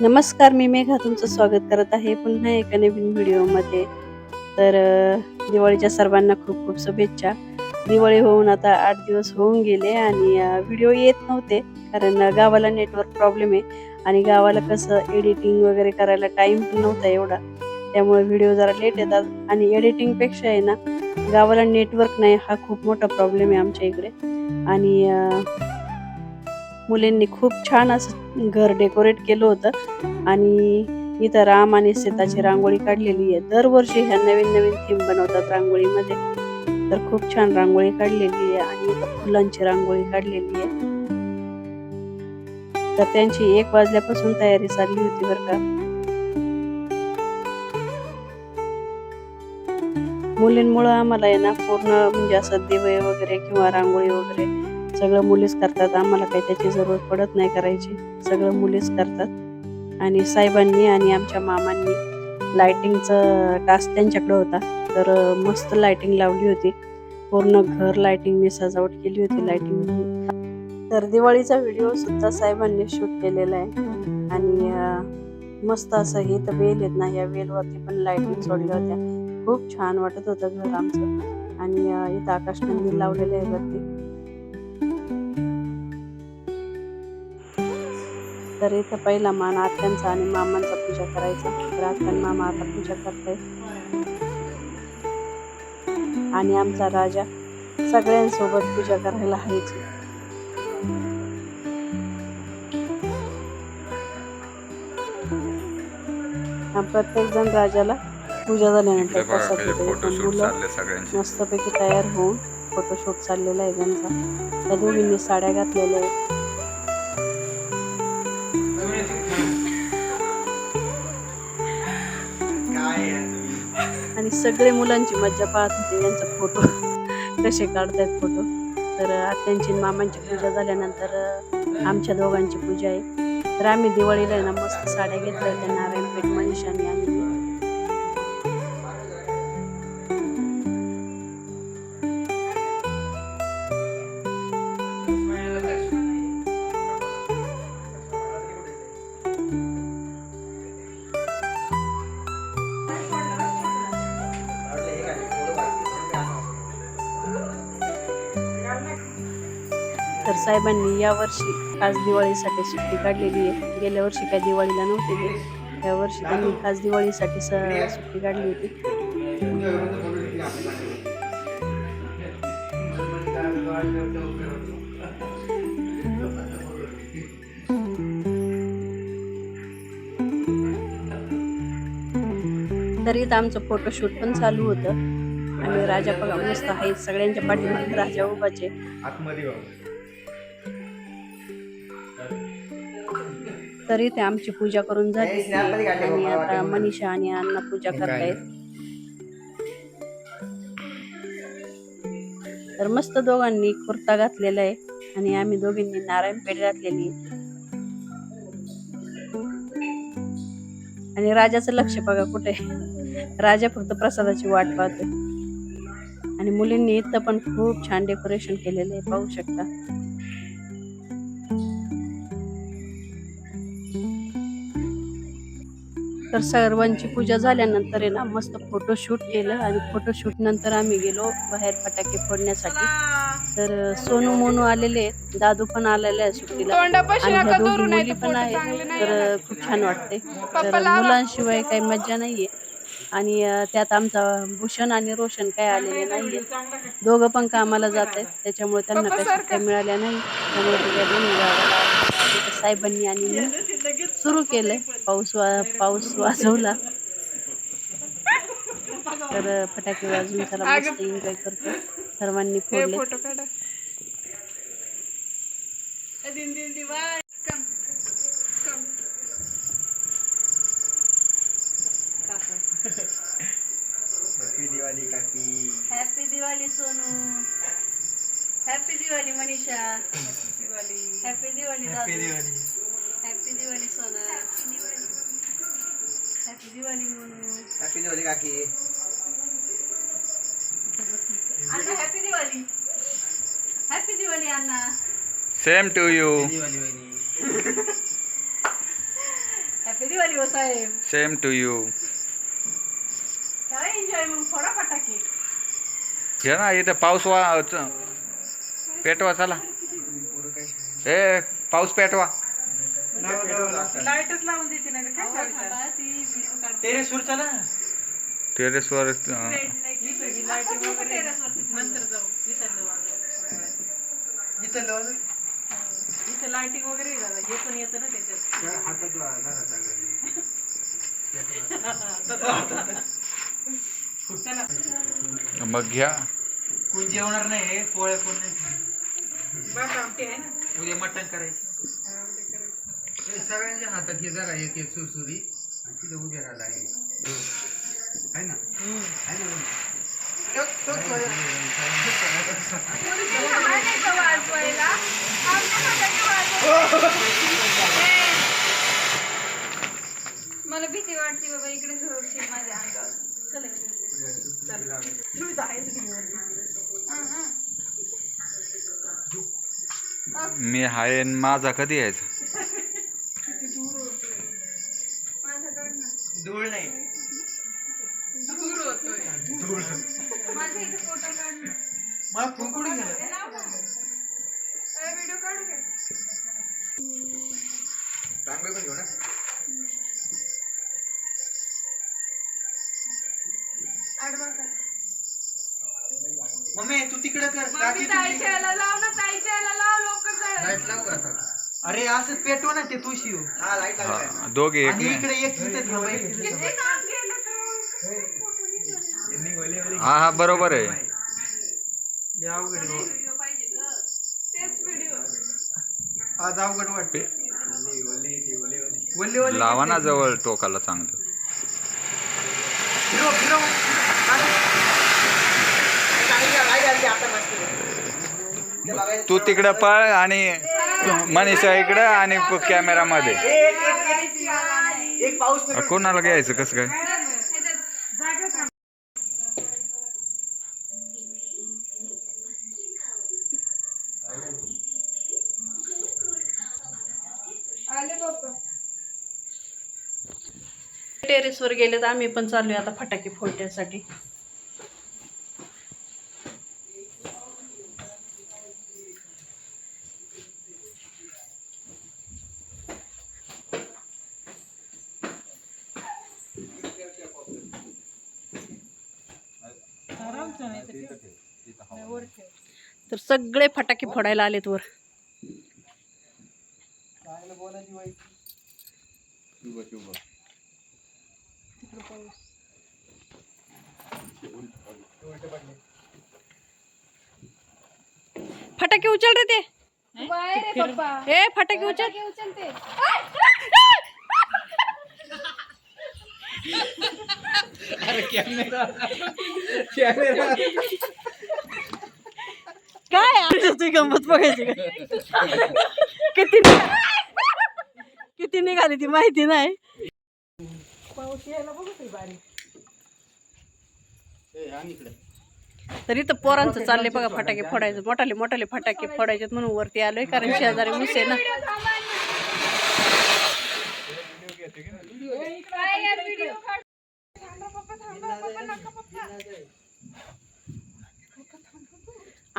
नमस्कार मी मेघा तुमचं स्वागत करत आहे पुन्हा एका नवीन व्हिडिओमध्ये. तर दिवाळीच्या सर्वांना खूप खूप शुभेच्छा. दिवाळी होऊन आता आठ दिवस होऊन गेले आणि व्हिडिओ येत नव्हते कारण गावाला नेटवर्क प्रॉब्लेम आहे आणि गावाला कसं एडिटिंग वगैरे करायला टाइम पण नव्हता एवढा. त्यामुळे व्हिडिओ जरा लेट येतात आणि एडिटिंगपेक्षा आहे ना गावाला नेटवर्क नाही हा खूप मोठा प्रॉब्लेम आहे आमच्या इकडे. आणि मुलींनी खूप छान असं घर डेकोरेट केलं होतं. आणि इथं राम आणि सीताची रांगोळी काढलेली आहे. दरवर्षी ह्या नवीन नवीन थीम बनवतात रांगोळीमध्ये. तर खूप छान रांगोळी काढलेली आहे आणि इथं फुलांची रांगोळी काढलेली आहे. तर त्यांची एक वाजल्यापासून तयारी चालली होती बरं का. मुलींमुळं आम्हाला आहे ना पूर्ण म्हणजे असं दिवे वगैरे किंवा रांगोळी वगैरे सगळं मुलीच करतात. आम्हाला काही त्याची जरूरत पडत नाही करायची. सगळं मुलीच करतात. आणि साहेबांनी आणि आमच्या मामांनी लायटिंगचं टास्क त्यांच्याकडे होता. तर मस्त लाइटिंग लावली होती. पूर्ण घर लाइटिंगने सजावट केली होती लाइटिंग तर दिवाळीचा व्हिडिओ सुद्धा साहेबांनी शूट केलेला आहे. आणि मस्त असं हे तर वेल आहेत ना या वेलवरती पण लाइटिंग सोडल्या होत्या. खूप छान वाटत होतं घर आमचं. आणि इथं आकाशकंदील लावलेले आहे वरती. तर इथं पहिला मान आत्यांचा आणि मामांचा पूजा करायचा. तर आत्या आणि मामा आता पूजा करताय आणि आमचा राजा सगळ्यांसोबत पूजा करायला हायची. प्रत्येक जण राजाला पूजा झाल्यानंतर मस्तपैकी तयार होऊन फोटोशूट चाललेला आहे त्यांचा. त्या दोघींनी साड्या घातलेल्या आहेत. आणि सगळे मुलांची मज्जा पाहत होते यांचा फोटो कसे काढतायत फोटो तर आत्यांची मामांची पूजा झाल्यानंतर आमच्या दोघांची पूजा आहे. तर आम्ही दिवाळीला ना मस्त साड्या घेतल्या होत्या नारायणपेठ मनीषाने आणि तर साहेबांनी यावर्षी खास दिवाळीसाठी सुट्टी काढलेली आहे. गेल्या वर्षी काय दिवाळीला नव्हते ते. वर्षी त्यांनी खास दिवाळीसाठी स- सुट्टी काढली होती. तरी इथं आमचं फोटोशूट पण चालू होतं. आणि राजा बघा मस्त आहेत. सगळ्यांच्या पाठीमागे राजा उभाचे. तरी ते आमची पूजा करून झाली. आणि आता मनीषा आणि अण्णा पूजा करतायत. तर मस्त दोघांनी कुर्ता घातलेला आहे आणि आम्ही दोघींनी नारायण पेठ घातलेली. आणि राजाचं लक्ष बघा कुठे राजा फक्त प्रसादाची वाट पाहतोय. आणि मुलींनी इथं पण खूप छान डेकोरेशन केलेलं आहे पाहू शकता. तर सर्वांची पूजा झाल्यानंतर आहे ना मस्त फोटोशूट केलं आणि फोटोशूट नंतर आम्ही गेलो बाहेर फटाके फोडण्यासाठी. तर सोनू मोनू आलेले आहेत. दादू पण आलेले आहे सुट्टीला. आणि दोघी मुली पण नाही तर खूप छान वाटते. तर. मुलांशिवाय काही मज्जा नाहीये. आणि त्यात आमचा भूषण आणि रोशन काय आलेले नाहीये. दोघं पण कामाला जात आहेत. त्याच्यामुळे त्यांना काही. सुट्ट्या मिळाल्या नाही. त्यामुळे साहेबांनी आणि सुरू केलंय. पाऊस वा पाऊस वाजवला. तर फटाके वाजवून चला मस्त एन्जॉय करतो. सर्वांनी फोडले हॅपी दिवाळी काकी happy Diwali Sonu happy Diwali Manisha Diwali happy Diwali happy Diwali happy Diwali Sona happy Diwali Monu happy Diwali काकी अण्णा हॅपी दिवाळी हॅपी दिवाळी अण्णा सेम टू यू दिवाळी वहिनी दिवाळी हो साहेब सेम टू यू करा एन्जॉय मग फटाके घे ना इथं पाऊस वा च- पेटवा चला. ए पाऊस पेटवा. लाईटच लावून देते काय? टेरेसवर चला. टेरेसवर अं, लाईटिंग वगैरे नंतर जाऊ. इथं लावलं इथं लाईटिंग वगैरे आहे दादा. हे पण येतं ना त्याच्यात. मग घ्या. कोण जेवणार नाही पोळ्या कोण नाही बस आमटी आहे ना? उद्या मटण करायचं. सगळ्यांच्या हातात हे जरा एक एक सुरसुरी आणि तिथे उभे राहिला आहे. है ना? है ना? तो- तोच मला भीती वाटते बाबा इकडे झोडशील माझ्या अंगावर. हा, हा. मी हाय आणि माझा कधी यायचा? धूळ नाही. दूर होतोय. धूळ. इथे फोटो मग कोण कुठे गेलं व्हिडिओ काढू का रांगोळी पण घेऊ ना. आडवा कर. मम्मी तू तिकडे कर. काकी ताईच्या याला लाव ना ताईच्या याला लाव लवकर अरे असंच पेटव ना ते तुळशी. हा हा, दोघे एक आणि नाही. इकडे एक थांबा हा हा बरोबर आहे. थांबा. लय अवघड आहे. व्हिडिओ पाहिजे ग. तेच व्हिडिओ. हो. आज अवघड वाटते. वल्ले वल्ले लावा ना जवळ टोकाला चांगलं. फिरव फिरव. तू तिकडं पळ आणि मनीषा इकडं आणि कॅमेरा मध्ये एक एक एक एक पाऊस अ, कोणाला घ्यायचं? कसं काय? टेरेसवर गेले तर आम्ही पण चाललोय आता फटाके फोडण्यासाठी तर सगळे फटाके फोडायला आलेत वर. फटाके उचल रे ते. बाहेर आहे पप्पा. ए फटाके उचल. फटाके उचलते काय तुझी गंमत बघायची का किती निघा- किती निघाली ती माहिती नाही तरी तर पोरांचं चालले बघा फटाके फोडायचं मोठाले मोठाले फटाके फोडायचे म्हणून वरती आलोय कारण शेजारी मुस ना काय यार व्हिडिओ काढ थांबा पप्पा थांबा पप्पा नका पप्पा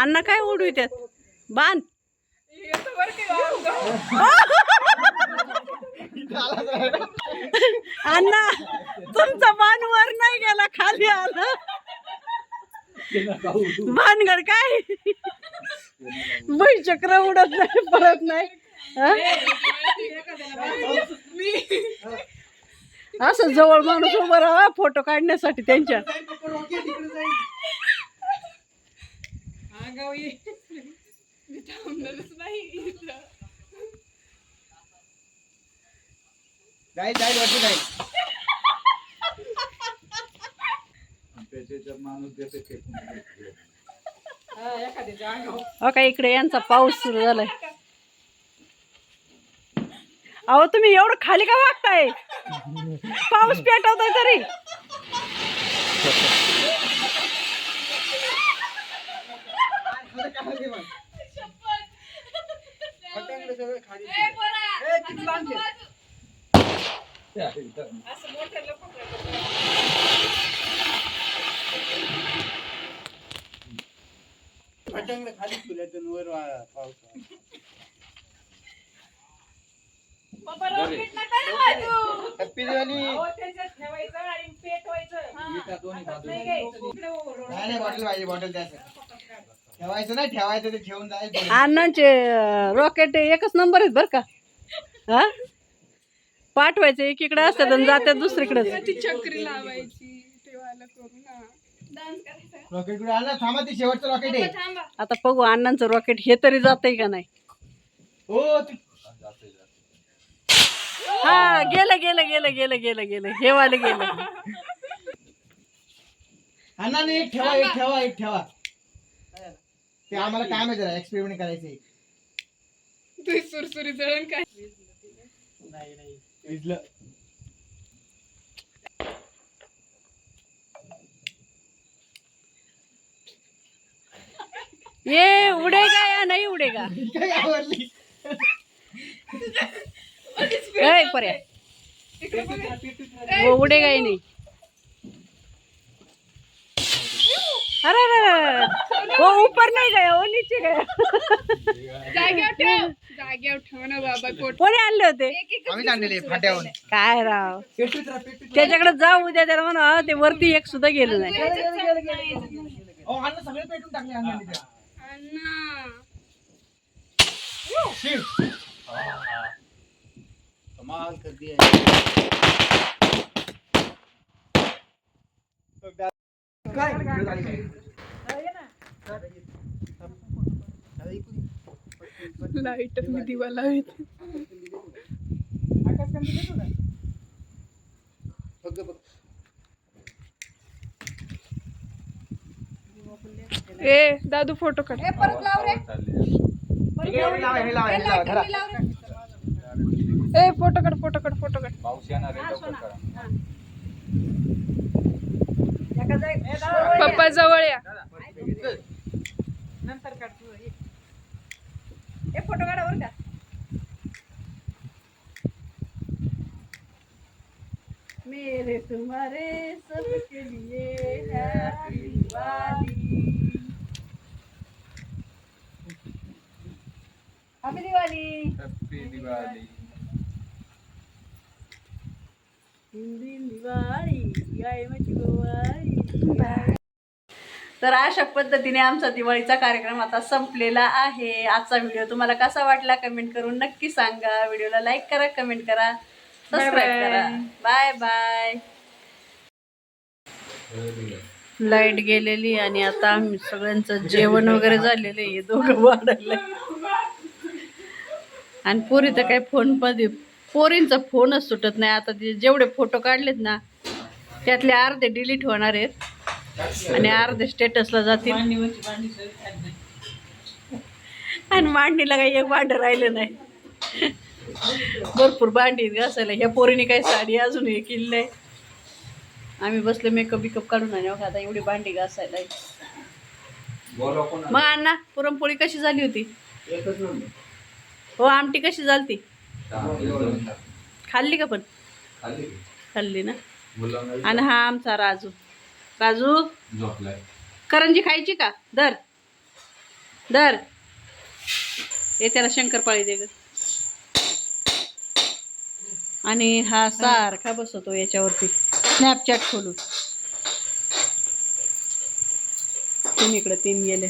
अण्णा काय उडू त्यात बांध. अण्णा तुमचा बाण वर नाही गेला खाली आला. भानगड काय? चक्र उडत नाही परत नाही. असं जवळ माणूस उभं राहा फोटो काढण्यासाठी त्यांच्या. जाईल जाईल वाटतं जाईल. हो का इकडे यांचा पाऊस सुरू झालाय. अहो तुम्ही एवढं खाली का वागताय? पाऊस पेटवताय तरी. खाली वर. हॅपी दिवाळी. नाही नाही बॉटल पाहिजे बॉटल द्यायचं ठेवायचं नाही ठेवायचं ते ठेवून जायचं. अण्णांचे रॉकेट एकच नंबर आहेत बरं का? हा? पाठवायचं एकीकडे असतात आणि जातात दुसरीकडे चक्री लावायची तेव्हाला करू ना Dance करायचा. रॉकेट कुठे आला? थांबा ती शेवटचं रॉकेट आहे. आता बघू अण्णांचं रॉकेट हे तरी जातंय का नाही. हो ते- हा गेलं गेलं गेलं गेलं गेलं गेलं. हे वालं गेलं. अण्णा नाही एक ठेवा एक ठेवा एक ठेवा. ते आम्हाला काय माहिती एक्सपेरिमेंट करायचं. तू सुरसुरी जळण काय? ये उडेगा या नाही उडेगा काय पर्या वो उडेगा ही नहीं. अरे, अरे. वो ऊपर नहीं गया वो नीचे गया. जाग्यावर ठेव. जाग्यावर ठेव ना बाबा कोट कोणी आणले होते? आम्ही आणलेले फाट्यावरून. काय राव? त्याच्याकडे जाऊ उद्या त्याला म्हणा ते वरती एक सुद्धा गेलं नाही. हो सगळे पेटून टाकले अण्णाने त्या. अण्णा. शिव. कमाल कर दिया काय? लाइट मी दिवा लावते बघ बघ. ए दादू फोटो काढ. हे लावा हे लावा हे लावा धरा. ए फोटो काढ फोटो काढ फोटो काढ. पाऊस येणार आहे लवकर करा. पप्पा जवळ या. फोटो काढा बरं का. मेरे तुम्हारे सबके लिए happy Diwali happy Diwali happy Diwali Hindi Diwali गाय माझी गोवाळी तर अशा पद्धतीने आमचा दिवाळीचा कार्यक्रम आता संपलेला आहे. आजचा व्हिडिओ तुम्हाला कसा वाटला कमेंट करून नक्की सांगा. व्हिडिओला लाईक करा कमेंट करा सबस्क्राईब करा. Bye bye. लाइट गेलेली आणि आता आम्ही सगळ्यांचं जेवण वगैरे झालेलं आहे. दोघं वाढायला आणि पोरी तर काय फोनमध्ये पोरींचा फोनच सुटत नाही. आता ते जेवढे फोटो काढलेत ना त्यातले अर्धे डिलीट होणार आहेत. आणि अर्धे स्टेटसला जातील. आणि मांडणीला काही एक भांड राहिलं नाही. भरपूर भांडी घासायला ह्या पोरीने काही साडी अजून हे केली नाही. आम्ही बसले मेकअप बिकअप काढून आणि बघा आता एवढी भांडी घासायला मग अण्णा पुरणपोळी कशी झाली होती? हो आमटी कशी झालती? खाल्ली का पण? खाल्ली. ना? आणि हा आमचा राजू. झोपलाय. करंजी खायची का? दर दर हे त्याला शंकरपाळी दे ग. आणि हा सारखा बसवतो याच्यावरती. स्नॅपचॅट खोलून. तीन इकडे तीन गेले